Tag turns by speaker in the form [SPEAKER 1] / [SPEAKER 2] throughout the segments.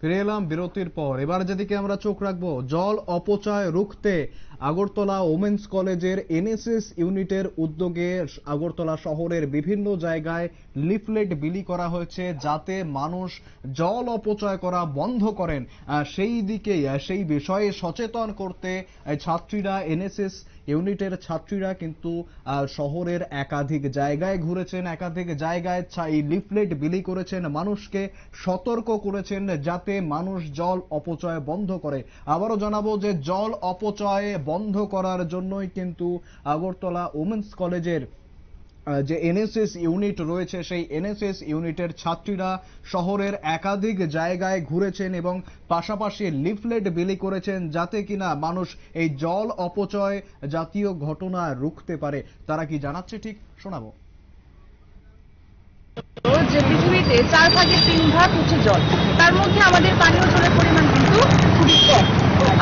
[SPEAKER 1] ফিরে এলাম বিরতির পর। এবার যেদিকে আমরা চোখ রাখব, জল অপচয় রুখতে আগরতলা ওমেন্স কলেজের এনএসএস ইউনিটের উদ্যোগে আগরতলা শহরের বিভিন্ন জায়গায় লিফলেট বিলি করা হয়েছে যাতে মানুষ জল অপচয় করা বন্ধ করেন। সেই দিকে সেই বিষয়ে সচেতন করতে ছাত্রীরা এনএসএস ইউনিটের ছাত্রীরা কিন্তু শহরের একাধিক জায়গায় ঘুরেছেন, একাধিক জায়গায় এই লিফলেট বিলি করেছেন, মানুষকে সতর্ক করেছেন যাতে মানুষ জল অপচয় বন্ধ করে। আবারও জানাব যে জল অপচয় বন্ধ করার জন্যই কিন্তু আগরতলা উমেন্স কলেজের যে এনএসএস ইউনিট রয়েছে, সেই এনএসএস ইউনিটের ছাত্রীরা শহরের একাধিক জায়গায় ঘুরেছেন এবং পাশাপাশি লিফলেট বিলি করেছেন যাতে কিনা মানুষ এই জল অপচয় জাতীয় ঘটনা রুখতে পারে। তারা কি জানাচ্ছে ঠিক? শোনাবো।
[SPEAKER 2] যে পৃথিবীতে চার ভাগের তিন ভাগ হচ্ছে জল। তার মধ্যে আমাদের পানীয় জলের পরিমাণ কিন্তু খুবই কম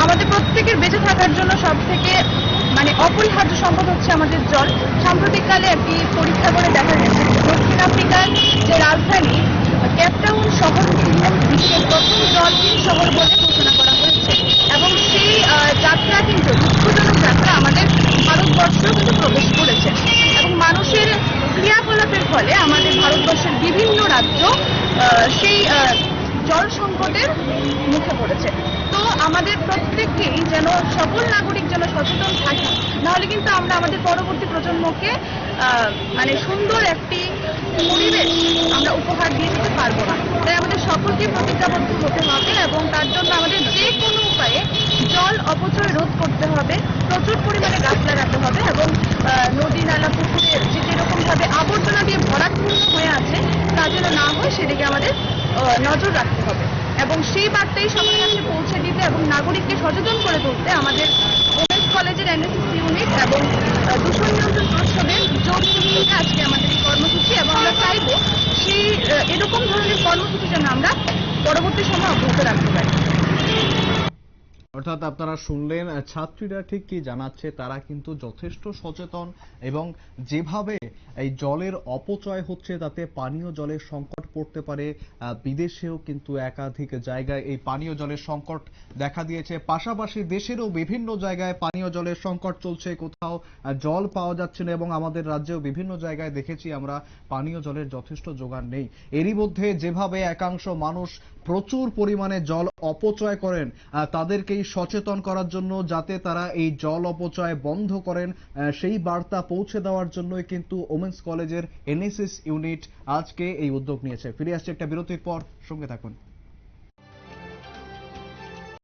[SPEAKER 2] আমাদের প্রত্যেকের বেঁচে থাকার জন্য সব থেকে মানে অপরিহার্য সম্পদ হচ্ছে আমাদের জল। সাম্প্রতিককালে একটি পরীক্ষা করে দেখা গেছে দক্ষিণ আফ্রিকার যে রাজধানী ক্যাপটাউন শহর বিশ্বের প্রথম জলহীন শহর বলে ঘোষণা করা হয়েছে। এবং সেই যাত্রা কিন্তু দুঃখজনক যাত্রা আমাদের ভারতবর্ষেও কিন্তু প্রবেশ করেছে। এবং মানুষের ক্রিয়াকলাপের ফলে আমাদের ভারতবর্ষের বিভিন্ন রাজ্য সেই জল সংকটের মুখে পড়েছে। তো আমাদের প্রত্যেককেই যেন সকল নাগরিক যেন সচেতন থাকে, নাহলে কিন্তু আমরা আমাদের পরবর্তী প্রজন্মকে মানে সুন্দর একটি পরিবেশ আমরা উপহার দিয়ে দিতে পারব না। তাই আমাদের সকলকে প্রতিজ্ঞাবদ্ধ হতে হবে এবং তার জন্য আমাদের যে কোনো উপায়ে জল অপচয় রোধ করতে হবে প্রচুর পরিমাণে গাছ লাগাতে হবে এবং আহ, নদী নালা পুকুরে যে যেরকম ভাবে আবর্জনা দিয়ে ভরাটপূর্ণ হয়ে আছে তা যেন না হয় সেদিকে আমাদের আহ, নজর রাখতে হবে। এবং সেই বার্তাই সবার কাছে পৌঁছে দিতে এবং নাগরিককে সচেতন করে তুলতে আমাদের ওমেন্স কলেজের এনএসএস ইউনিট এবং দূষণ নিয়ন্ত্রণ পরিষদের যোগ নিয়ে আজকে আমাদের এই কর্মসূচি এবং আমরা চাইব সেই এরকম ধরনের কর্মসূচি যেন আমরা পরবর্তী সময় অব্যাহত রাখতে পারি।
[SPEAKER 1] অর্থাৎ আপনারা শুনলেন ছাত্রীরা ঠিক কি জানাচ্ছে, তারা কিন্তু যথেষ্ট সচেতন এবং যেভাবে এই জলের অপচয় হচ্ছে, তাতে পানীয় জলের সংকট পড়তে পারে বিদেশেও কিন্তু একাধিক জায়গায় এই পানীয় জলের সংকট দেখা দিয়েছে। পাশাপাশি দেশেরও বিভিন্ন জায়গায় পানীয় জলের সংকট চলছে। কোথাও জল পাওয়া যাচ্ছে না এবং আমাদের রাজ্যেও বিভিন্ন জায়গায় দেখেছি আমরা পানীয় জলের যথেষ্ট জোগান নেই। এরই মধ্যে যেভাবে একাংশ মানুষ প্রচুর পরিমাণে জল অপচয় করেন। তাদেরকেই সচেতন করার জন্য যাতে তারা এই জল অপচয় বন্ধ করেন সেই বার্তা পৌঁছে দেওয়ার জন্যই কিন্তু ওমেন্স কলেজের এনএসএস ইউনিট আজকে এই উদ্যোগ নিয়েছে। ফিরে আসছে একটা বিরতির পর, সঙ্গে থাকুন।